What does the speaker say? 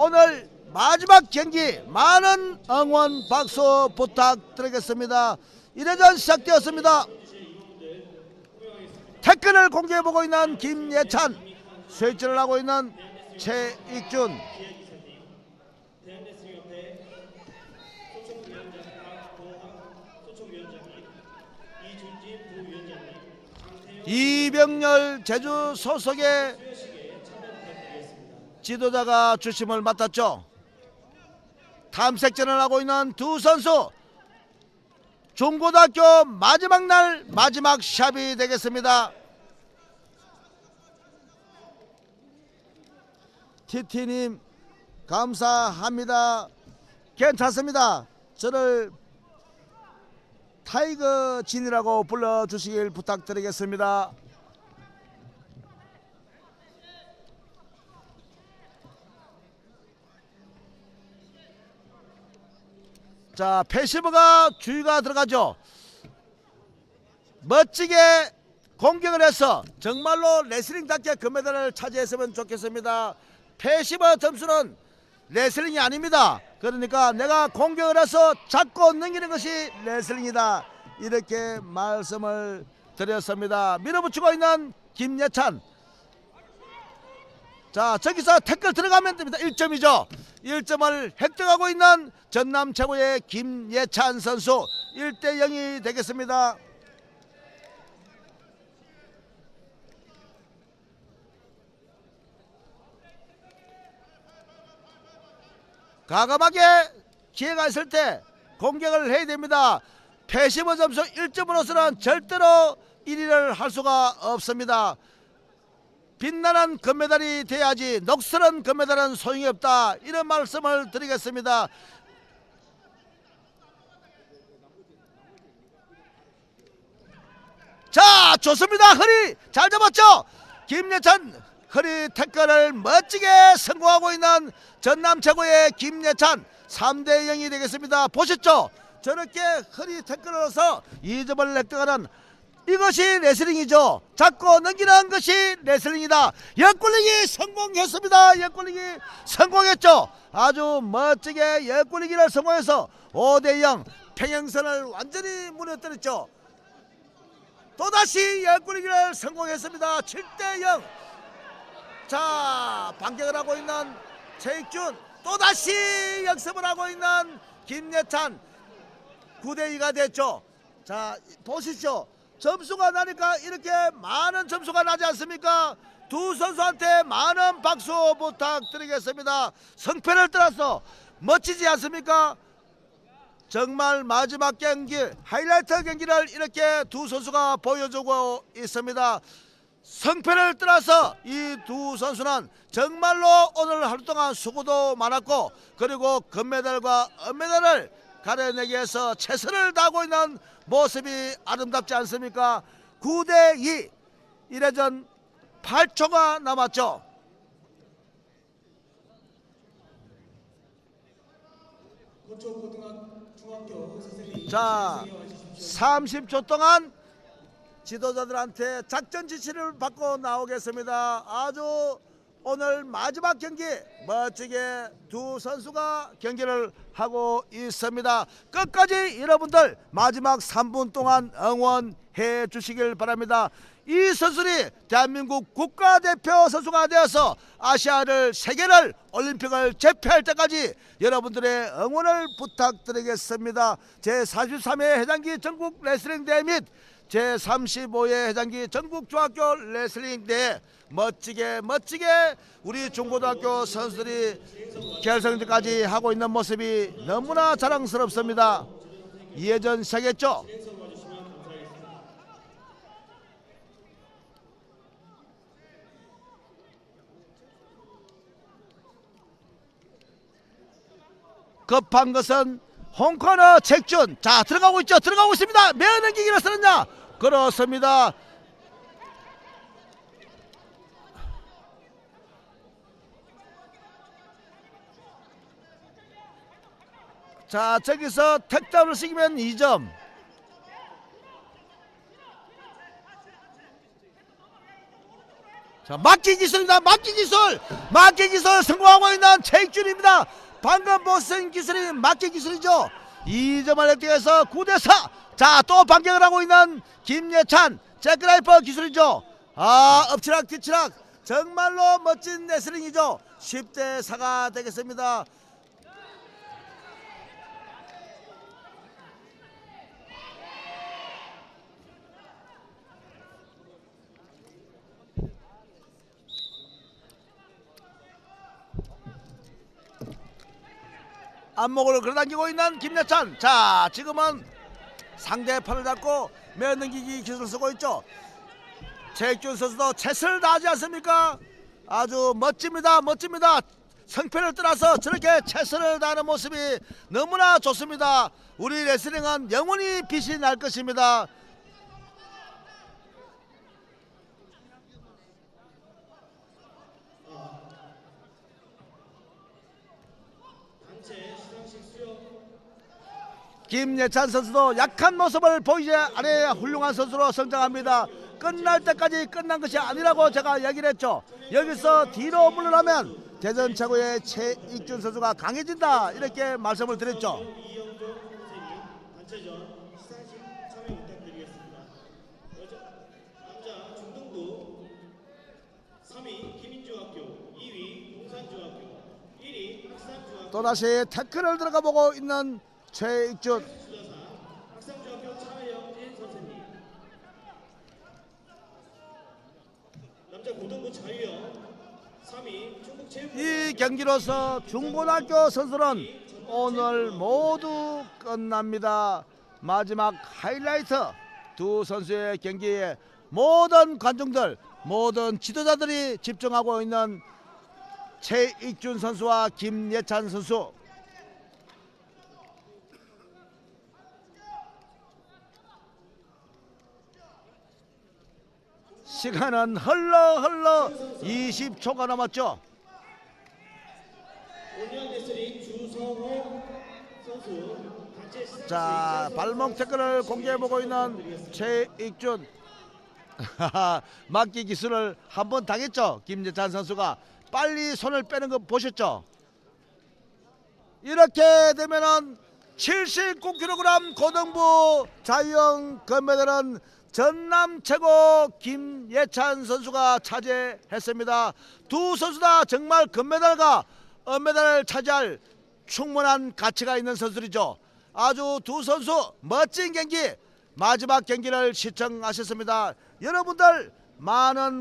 오늘 마지막 경기 많은 응원 박수 부탁드리겠습니다. 1회전 시작되었습니다. 태클을 공개해보고 있는 김예찬 스위치를 하고 있는 최익준 이병렬 제주 소속의 지도자가 주심을 맡았죠. 탐색전을 하고 있는 두 선수 중고등학교 마지막 날 마지막 샵이 되겠습니다. 티티님 감사합니다. 괜찮습니다. 저를 타이거 진이라고 불러주시길 부탁드리겠습니다. 자, 패시브가 주의가 들어가죠. 멋지게 공격을 해서 정말로 레슬링답게 금메달을 차지했으면 좋겠습니다. 패시브 점수는 레슬링이 아닙니다. 그러니까 내가 공격을 해서 잡고 넘기는 것이 레슬링이다. 이렇게 말씀을 드렸습니다. 밀어붙이고 있는 김예찬. 자, 저기서 태클 들어가면 됩니다. 1점이죠. 1점을 획득하고 있는 전남 최고의 김예찬 선수 1대 0이 되겠습니다. 과감하게 기회가 있을 때 공격을 해야 됩니다. 패시브 점수 1점으로서는 절대로 1위를 할 수가 없습니다. 빛나는 금메달이 돼야지 녹슬은 금메달은 소용이 없다. 이런 말씀을 드리겠습니다. 자, 좋습니다. 허리 잘 잡았죠? 김예찬 허리 태클을 멋지게 성공하고 있는 전남 최고의 김예찬 3대 0이 되겠습니다. 보셨죠? 저렇게 허리 태클을 해서 2점을 획득하는 이것이 레슬링이죠. 잡고 넘기는 것이 레슬링이다. 역굴리기 성공했습니다. 역굴리기 성공했죠. 아주 멋지게 역굴리기를 성공해서 5대 0 평행선을 완전히 무너뜨렸죠. 또다시 역굴리기를 성공했습니다. 7대 0. 자, 반격을 하고 있는 최익준 또다시 역습을 하고 있는 김예찬 9대 2가 됐죠. 자, 보시죠. 점수가 나니까 이렇게 많은 점수가 나지 않습니까? 두 선수한테 많은 박수 부탁드리겠습니다. 성패를 떠나서 멋지지 않습니까? 정말 마지막 경기 하이라이트 경기를 이렇게 두 선수가 보여주고 있습니다. 성패를 떠나서 이 두 선수는 정말로 오늘 하루 동안 수고도 많았고 그리고 금메달과 은메달을 가려내기 위해서 최선을 다하고 있는 모습이 아름답지 않습니까? 9대 2 1회전 8초가 남았죠. 자, 30초 동안 지도자들한테 작전 지시를 받고 나오겠습니다. 아주 오늘 마지막 경기 멋지게 두 선수가 경기를 하고 있습니다. 끝까지 여러분들 마지막 3분 동안 응원해 주시길 바랍니다. 이 선수들이 대한민국 국가대표 선수가 되어서 아시아를 세계를 올림픽을 제패할 때까지 여러분들의 응원을 부탁드리겠습니다. 제43회 해장기 전국 레슬링 대회 및 제35회 해장기 전국 중학교 레슬링 대회 멋지게 멋지게 우리 중고등학교 선수들이 결승전까지 하고 있는 모습이 너무나 자랑스럽습니다. 이해전 시작했죠? 급한 것은 홍코너 책준 자 들어가고 있죠 들어가고 있습니다 몇 넘기기를 쓰느냐 그렇습니다 자 저기서 택다운을 시키면 2점 자, 막기 기술입니다. 막기 기술. 막기 기술 성공하고 있는 최익준입니다. 방금 보신 기술이 막기 기술이죠. 2점을 획득해서 9대 4. 자, 또 반격을 하고 있는 김예찬 잭라이퍼 기술이죠. 아, 엎치락 뒤치락. 정말로 멋진 레슬링이죠. 10대 4가 되겠습니다. 안목을 끌어당기고 있는 김여찬. 자 지금은 상대 팔을 잡고 매어넘기기 기술을 쓰고 있죠. 최익준 선수도 최선을 다하지 않습니까? 아주 멋집니다 멋집니다. 성패를 떠나서 저렇게 최선을 다하는 모습이 너무나 좋습니다. 우리 레슬링은 영원히 빛이 날 것입니다 김예찬 선수도 약한 모습을 보이지 않아야 훌륭한 선수로 성장합니다. 끝날 때까지 끝난 것이 아니라고 제가 얘기를 했죠. 여기서 뒤로 물러나면 대전 최고의 최익준 선수가 강해진다 이렇게 말씀을 드렸죠. 중등부 3위 김인중학교, 2위 동산중학교, 1위 학산중학교, 또다시 태클을 들어가 보고 있는 최익준 수자사 학산중학교 차영진 선생님. 남자 고등부 자유형 3위 충북체육 이 경기로서 중고등학교 선수는 오늘 모두 끝납니다. 마지막 하이라이트 두 선수의 경기에 모든 관중들, 모든 지도자들이 집중하고 있는 최익준 선수와 김예찬 선수. 시간은 흘러 흘러 20초가 남았죠. 자 발목 태클을 공개해보고 있는 최익준 막기 기술을 한 번 당했죠 김재찬 선수가 빨리 손을 빼는 거 보셨죠 이렇게 되면은 79kg 고등부 자유형 금메달은 전남 최고 김예찬 선수가 차지했습니다 두 선수 다 정말 금메달과 은메달을 차지할 충분한 가치가 있는 선수들이죠. 아주 두 선수 멋진 경기 마지막 경기를 시청하셨습니다. 여러분들 많은